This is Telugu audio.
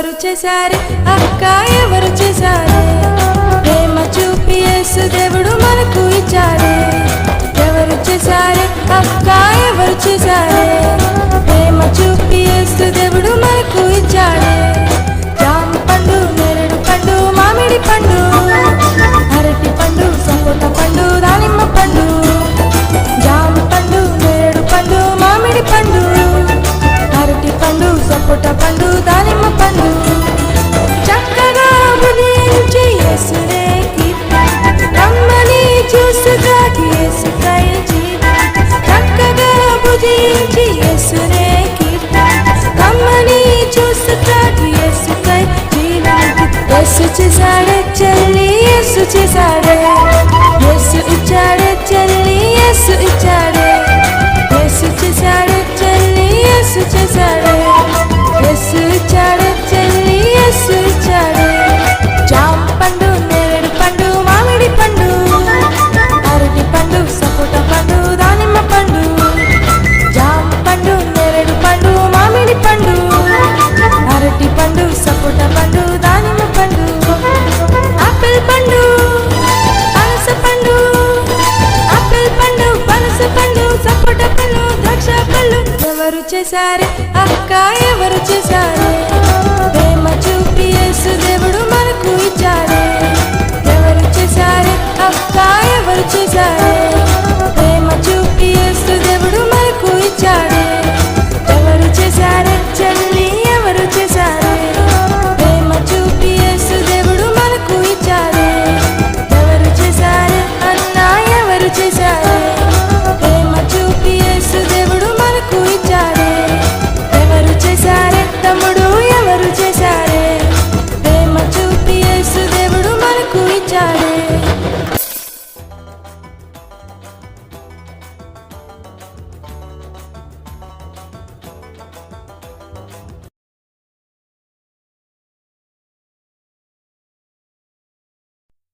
ఎవరు చేశారు? అక్క ఎవరు చేశారు? ప్రేమ చూపి దేవుడు మనకు ఇచ్చారు. 사랑 ఎవరు చేశారే? అక్క ఎవరు చేశారే?